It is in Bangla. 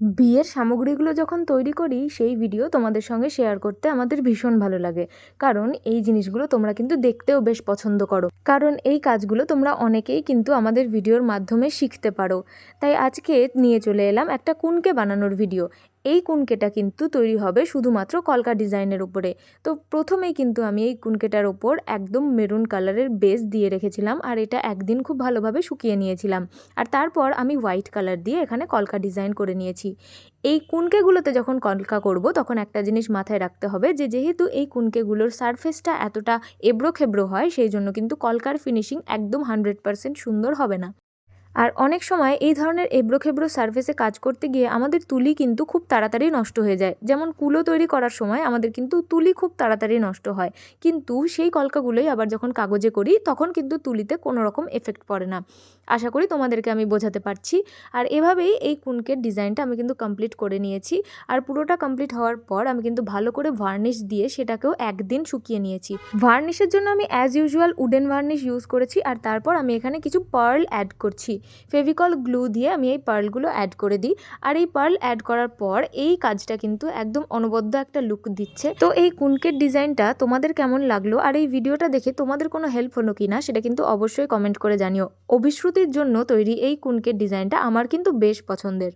বিয়ের সামগ্রীগুলো যখন তৈরি করি, সেই ভিডিও তোমাদের সঙ্গে শেয়ার করতে আমাদের ভীষণ ভালো লাগে। কারণ এই জিনিসগুলো তোমরা কিন্তু দেখতেও বেশ পছন্দ করো। কারণ এই কাজগুলো তোমরা অনেকেই কিন্তু আমাদের ভিডিওর মাধ্যমে শিখতে পারো। তাই আজকে নিয়ে চলে এলাম একটা কুনকে বানানোর ভিডিও। এই কুনকেটা কিন্তু তৈরি হবে শুধুমাত্র কলকা ডিজাইনের উপরে। তো প্রথমেই কিন্তু আমি এই কুনকেটার ওপর একদম মেরুন কালারের বেস দিয়ে রেখেছিলাম আর এটা একদিন খুব ভালোভাবে শুকিয়ে নিয়েছিলাম। আর তারপর আমি হোয়াইট কালার দিয়ে এখানে কলকা ডিজাইন করে নিয়েছি। এই কুনকেগুলোতে যখন কলকা করব তখন একটা জিনিস মাথায় রাখতে হবে যে যেহেতু এই কুনকেগুলোর সারফেসটা এতটা এবড়ো খেবড়ো হয়, সেই জন্য কিন্তু কলকার ফিনিশিং একদম হান্ড্রেড সুন্দর হবে না। আর অনেক সময় এই ধরনের এবড়ো খেবড়ো সারফেসে কাজ করতে গিয়ে আমাদের তুলি কিন্তু খুব তাড়াতাড়ি নষ্ট হয়ে যায়। যেমন কুলো তৈরি করার সময় আমাদের কিন্তু তুলি খুব তাড়াতাড়ি নষ্ট হয়। কিন্তু সেই কলকাগুলোই আবার যখন কাগজে করি, তখন কিন্তু তুলিতে কোনো রকম এফেক্ট পড়ে না। আশা করি তোমাদেরকে আমি বোঝাতে পারছি। আর এভাবেই এই কুনকের ডিজাইনটা আমি কিন্তু কমপ্লিট করে নিয়েছি। আর পুরোটা কমপ্লিট হওয়ার পর আমি কিন্তু ভালো করে ভার্নিশ দিয়ে সেটাকেও একদিন শুকিয়ে নিয়েছি। ভার্নিশের জন্য আমি as usual wooden varnish use করেছি। আর তারপর আমি এখানে কিছু পার্ল অ্যাড করছি। ফেভিকল গ্লু দিয়ে আমি এই পার্লগুলো অ্যাড করে দিই। আর এই পার্ল অ্যাড করার পর এই কাজটা কিন্তু একদম অনবদ্য একটা লুক দিচ্ছে। তো এই কুনকের ডিজাইনটা তোমাদের কেমন লাগল? আর এই ভিডিওটা দেখে তোমাদের কোনো হেল্প হলো কি না সেটা কিন্তু অবশ্যই কমেন্ট করে জানিও। অভিশ্রুতির জন্য তৈরি এই কুনকের ডিজাইনটা আমার কিন্তু বেশ পছন্দের।